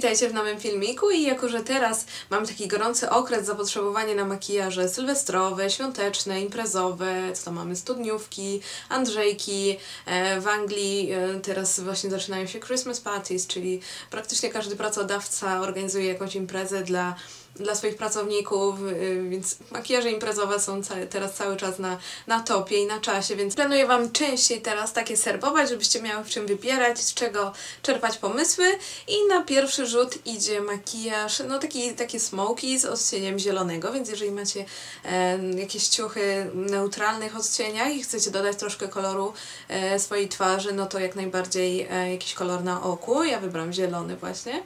witajcie w nowym filmiku i jako, że teraz mam taki gorący okres zapotrzebowania na makijaże sylwestrowe, świąteczne, imprezowe, co to mamy, studniówki, andrzejki, e, w Anglii e, teraz właśnie zaczynają się Christmas parties, czyli praktycznie każdy pracodawca organizuje jakąś imprezę dla dla swoich pracowników, y, więc makijaże imprezowe są ca teraz cały czas na, na topie i na czasie, więc planuję Wam częściej teraz takie serwować, żebyście miały w czym wybierać, z czego czerpać pomysły i na pierwszy rzut idzie makijaż, no taki, takie smoky z odcieniem zielonego, więc jeżeli macie e, jakieś ciuchy w neutralnych odcieniach i chcecie dodać troszkę koloru e, swojej twarzy, no to jak najbardziej e, jakiś kolor na oku, ja wybrałam zielony właśnie.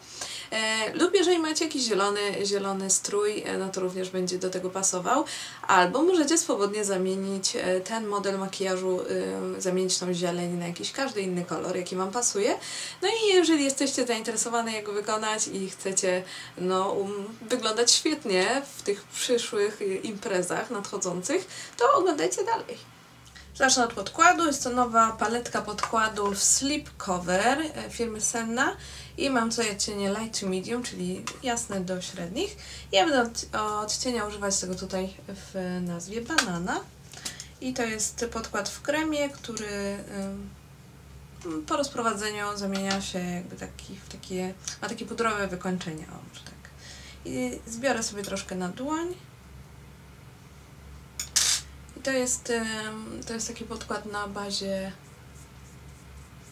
E, lub jeżeli macie jakiś zielony, zielony strój, e, no to również będzie do tego pasował. Albo możecie swobodnie zamienić e, ten model makijażu, zamienić tą zieleń na jakiś każdy inny kolor, jaki Wam pasuje. No i jeżeli jesteście zainteresowane jak go wykonać i chcecie no, um, wyglądać świetnie w tych przyszłych imprezach nadchodzących, to oglądajcie dalej. Zacznę od podkładu. Jest to nowa paletka podkładów Sleep Cover firmy Senna i mam tutaj odcienie light to medium, czyli jasne do średnich. Ja będę od, odcienia używać tego tutaj w nazwie banana. I to jest podkład w kremie, który po rozprowadzeniu zamienia się jakby taki, w takie, ma takie pudrowe wykończenie, o tak. I zbiorę sobie troszkę na dłoń. To jest, to jest taki podkład na bazie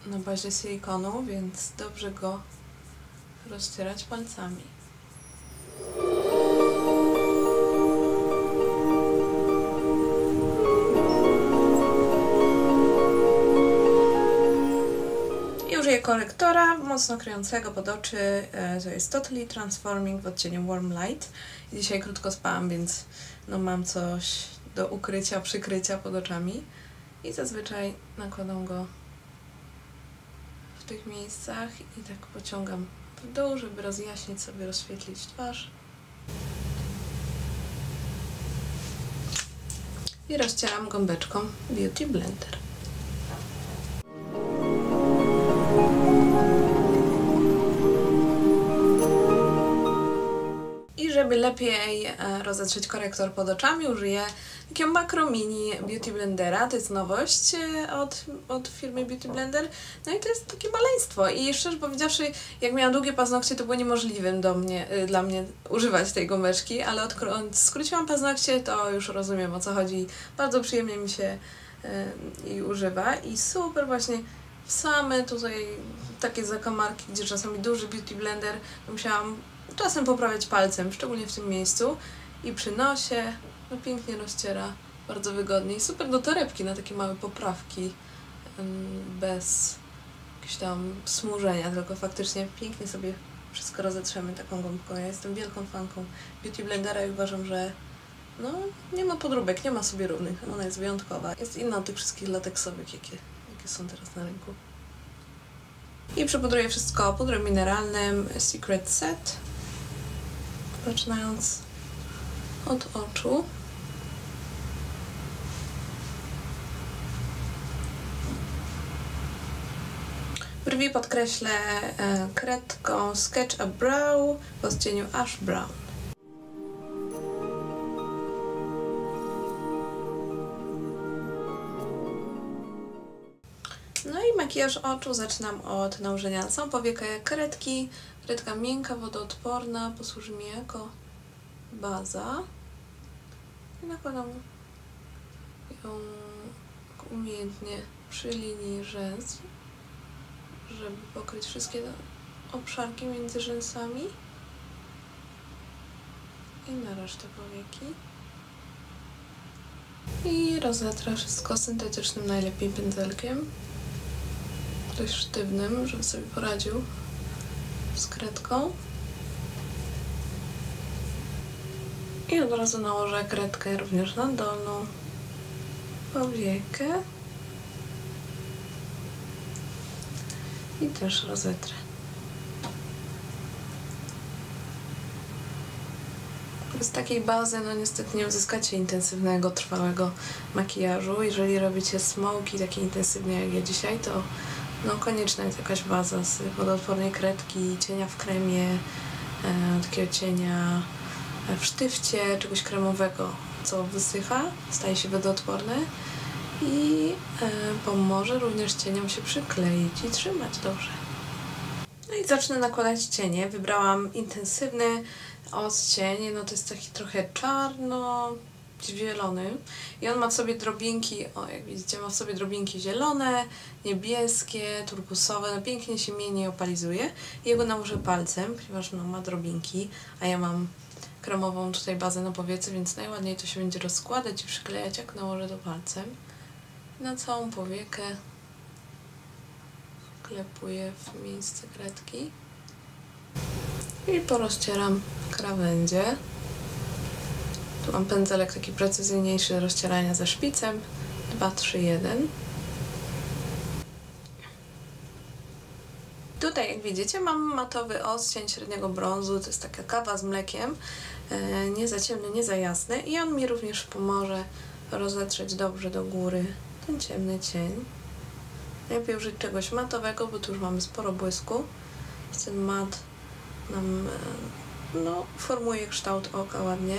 na bazie silikonu, więc dobrze go rozcierać palcami. I użyję korektora mocno kryjącego pod oczy, e, to jest Totally Transforming w odcieniu Warm Light. Dzisiaj krótko spałam, więc no mam coś do ukrycia, przykrycia pod oczami i zazwyczaj nakładam go w tych miejscach i tak pociągam w dół, żeby rozjaśnić sobie, rozświetlić twarz. I rozcieram gąbeczką Beauty Blender. żeby lepiej e, rozetrzeć korektor pod oczami, użyję takiego Macro Mini Beauty Blendera. To jest nowość e, od, od firmy Beauty Blender. No i to jest takie maleństwo. I szczerze powiedziawszy, jak miałam długie paznokcie, to było niemożliwym do mnie, e, dla mnie używać tej gąbeczki, ale odkąd skróciłam paznokcie, to już rozumiem o co chodzi. Bardzo przyjemnie mi się i używa. I super właśnie same tutaj takie zakamarki, gdzie czasami duży beauty blender, musiałam czasem poprawiać palcem, szczególnie w tym miejscu i przy nosie, no pięknie rozciera, bardzo wygodnie i super do torebki na takie małe poprawki bez jakiegoś tam smużenia, tylko faktycznie pięknie sobie wszystko rozetrzemy taką gąbką. Ja jestem wielką fanką Beauty Blendera i uważam, że no, nie ma podróbek, nie ma sobie równych. Ona jest wyjątkowa. Jest inna od tych wszystkich lateksowych, jakie, jakie są teraz na rynku. I przypudruję wszystko pudrem mineralnym Secret Set zaczynając od oczu. Brwi podkreślę e, kredką Sketch a Brow w odcieniu Ash Brown. No i makijaż oczu zaczynam od nałożenia na całą powiekę kredki Kredka miękka, wodoodporna, posłuży mi jako baza. I nakładam ją umiejętnie przy linii rzęs, żeby pokryć wszystkie obszarki między rzęsami i na resztę powieki. I rozetrę wszystko syntetycznym, najlepiej pędzelkiem, dość sztywnym, żeby sobie poradził z kredką. I od razu nałożę kredkę również na dolną powiekę. I też rozetrę. Z takiej bazy, no niestety nie uzyskacie intensywnego, trwałego makijażu. Jeżeli robicie smoki takie intensywnie jak ja dzisiaj, to no konieczna jest jakaś baza z wodoodpornej kredki, cienia w kremie, e, takiego cienia w sztywcie, czegoś kremowego, co wysycha, staje się wodoodporne i e, pomoże również cieniom się przykleić i trzymać dobrze. No i zacznę nakładać cienie. Wybrałam intensywny odcień, no to jest taki trochę czarno zielony i on ma w sobie drobinki, o jak widzicie ma w sobie drobinki zielone, niebieskie, turkusowe, no pięknie się mieni opalizuje. I jego nałożę palcem, ponieważ no, ma drobinki, a ja mam kremową tutaj bazę na powiece, więc najładniej to się będzie rozkładać i przyklejać jak nałożę to palcem. Na całą powiekę. Klepuję w miejsce kredki i porozcieram krawędzie. Tu mam pędzelek taki precyzyjniejszy do rozcierania ze szpicem. 2, 3, 1 Tutaj jak widzicie mam matowy odcień średniego brązu, to jest taka kawa z mlekiem, e, nie za ciemny, nie za jasny. I on mi również pomoże rozetrzeć dobrze do góry ten ciemny cień. Najlepiej użyć czegoś matowego, bo tu już mamy sporo błysku. Ten mat nam e, no, formuje kształt oka ładnie,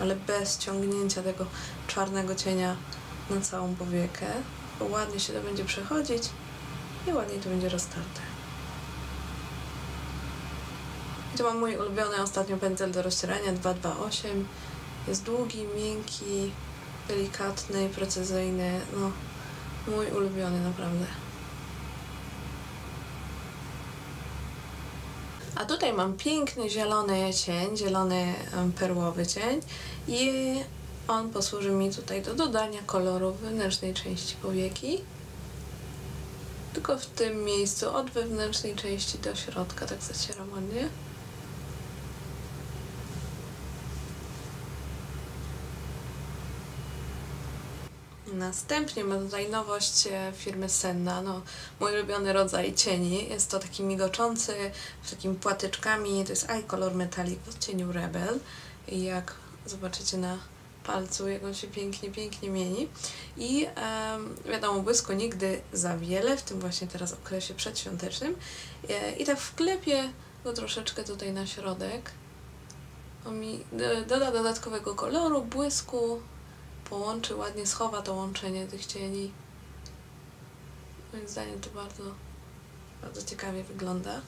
ale bez ciągnięcia tego czarnego cienia na całą powiekę. Bo ładnie się to będzie przechodzić i ładniej to będzie roztarte. I tu mam mój ulubiony ostatnio pędzel do rozcierania 228. Jest długi, miękki, delikatny, precyzyjny. No, mój ulubiony naprawdę. A tutaj mam piękny zielony cień, zielony perłowy cień i on posłuży mi tutaj do dodania koloru wewnętrznej części powieki. Tylko w tym miejscu od wewnętrznej części do środka tak zacieram ładnie. Następnie mam tutaj nowość e, firmy Senna, no, mój ulubiony rodzaj cieni. Jest to taki migoczący, z takimi płatyczkami, to jest Eye Color Metallic w odcieniu Rebel. I jak zobaczycie na palcu, jak on się pięknie, pięknie mieni. I wiadomo, błysku nigdy za wiele, w tym właśnie teraz okresie przedświątecznym. E, I tak wklepię go troszeczkę tutaj na środek. On mi doda dodatkowego koloru, błysku, połączy, ładnie schowa to łączenie tych cieni. Moim zdaniem to bardzo, bardzo ciekawie wygląda.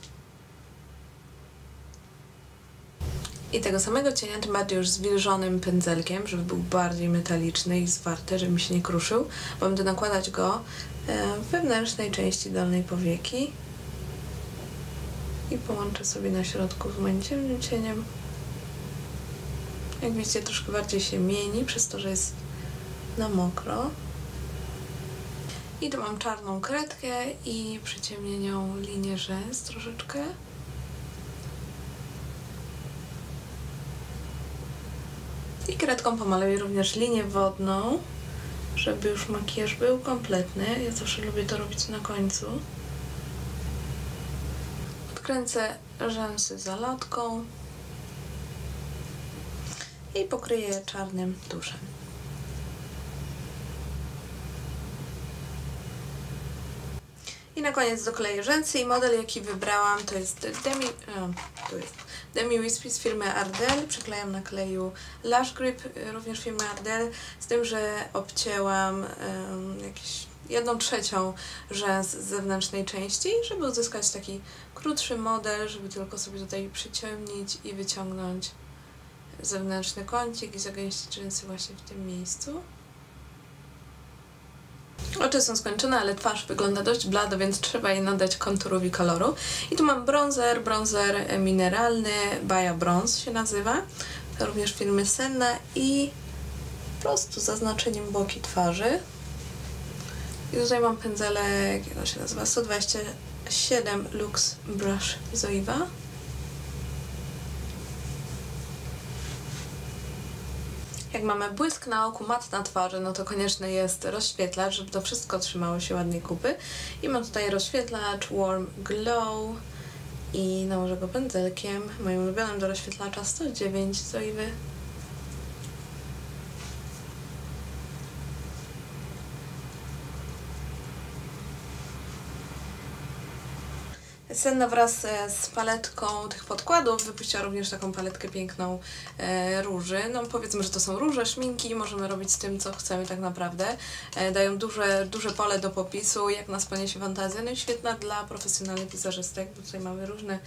I tego samego cienia, tym bardziej już zwilżonym pędzelkiem, żeby był bardziej metaliczny i zwarty, żeby mi się nie kruszył, będę nakładać go e, w wewnętrznej części dolnej powieki i połączę sobie na środku z moim ciemnym cieniem. Jak widzicie, troszkę bardziej się mieni, przez to, że jest na mokro. I tu mam czarną kredkę i przyciemnienią linię rzęs troszeczkę. I kredką pomaluję również linię wodną, żeby już makijaż był kompletny. Ja zawsze lubię to robić na końcu. Odkręcę rzęsy zalotką i pokryję czarnym tuszem. I na koniec dokleję rzęsy i model jaki wybrałam to jest Demi, o, tu jest Demi Wispy z firmy Ardell. Przyklejam na kleju Lash Grip, również firmy Ardell, z tym, że obcięłam um, jedną trzecią rzęs z zewnętrznej części, żeby uzyskać taki krótszy model, żeby tylko sobie tutaj przyciemnić i wyciągnąć zewnętrzny kącik i zagęścić rzęsy właśnie w tym miejscu. Oczy są skończone, ale twarz wygląda dość blado, więc trzeba jej nadać konturowi koloru. I tu mam bronzer, bronzer mineralny, Baja Bronze się nazywa. To również firmy Senna i po prostu zaznaczeniem boki twarzy. I tutaj mam pędzelek, jak on się nazywa, 127 Lux Brush Zoiva. Jak mamy błysk na oku, mat na twarzy, no to konieczny jest rozświetlacz, żeby to wszystko trzymało się ładnie kupy. I mam tutaj rozświetlacz Warm Glow i nałożę go pędzelkiem, moim ulubionym do rozświetlacza 109 Zoiwy. Senna wraz e, z paletką tych podkładów wypuściła również taką paletkę piękną e, róży. No powiedzmy, że to są róże, szminki, możemy robić z tym, co chcemy tak naprawdę. E, dają duże, duże pole do popisu, jak nas poniesie fantazja. No i świetna dla profesjonalnych pisarzystek, bo tutaj mamy różne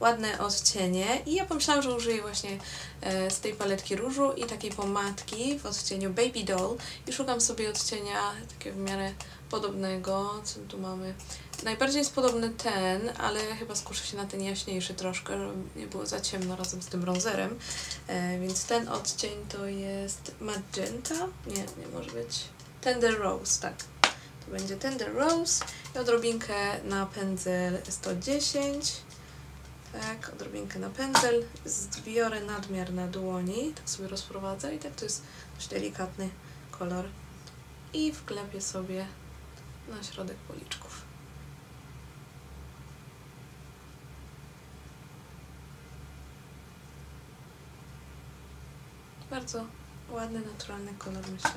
ładne odcienie. I ja pomyślałam, że użyję właśnie e, z tej paletki różu i takiej pomadki w odcieniu Baby Doll. I szukam sobie odcienia takiego w miarę podobnego. Co tu mamy? Najbardziej jest podobny ten, ale chyba skuszę się na ten jaśniejszy troszkę, żeby nie było za ciemno razem z tym bronzerem. E, więc ten odcień to jest magenta. Nie, nie może być. Tender Rose, tak. To będzie Tender Rose i odrobinkę na pędzel 110. Tak, odrobinkę na pędzel. Zbiorę nadmiar na dłoni, tak sobie rozprowadzę i tak to jest dość delikatny kolor. I wklepię sobie na środek policzków. Bardzo ładny, naturalny kolor, myślę.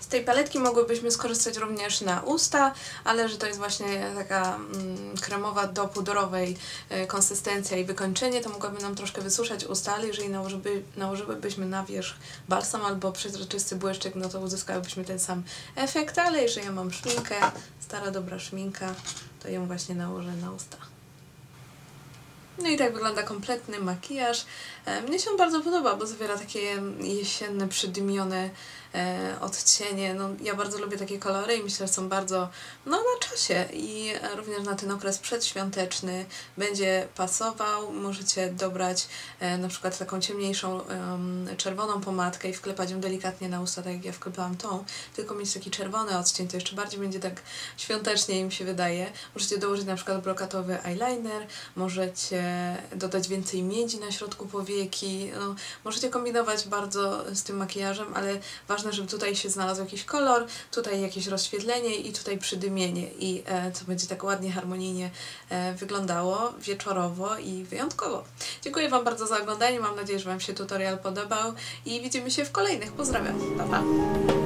Z tej paletki mogłybyśmy skorzystać również na usta, ale że to jest właśnie taka mm, kremowa do pudrowej e, konsystencja i wykończenie, to mogłaby nam troszkę wysuszać usta, ale jeżeli nałożyby, nałożyłybyśmy na wierzch balsam albo przezroczysty błyszczyk, no to uzyskałybyśmy ten sam efekt, ale jeżeli ja mam szminkę, stara dobra szminka, to ją właśnie nałożę na usta. No i tak wygląda kompletny makijaż. E, Mnie się bardzo podoba, bo zawiera takie jesienne, przydymione e, odcienie. No, ja bardzo lubię takie kolory i myślę, że są bardzo no, na czasie i e, również na ten okres przedświąteczny będzie pasował. Możecie dobrać e, na przykład taką ciemniejszą em, czerwoną pomadkę i wklepać ją delikatnie na usta, tak jak ja wklepałam tą, tylko mieć taki czerwony odcień, to jeszcze bardziej będzie tak świątecznie im się wydaje. Możecie dołożyć na przykład brokatowy eyeliner, możecie dodać więcej miedzi na środku powieki. No, możecie kombinować bardzo z tym makijażem, ale ważne, żeby tutaj się znalazł jakiś kolor, tutaj jakieś rozświetlenie i tutaj przydymienie i e, to będzie tak ładnie, harmonijnie e, wyglądało, wieczorowo i wyjątkowo. Dziękuję Wam bardzo za oglądanie, mam nadzieję, że Wam się tutorial podobał i widzimy się w kolejnych. Pozdrawiam, pa pa!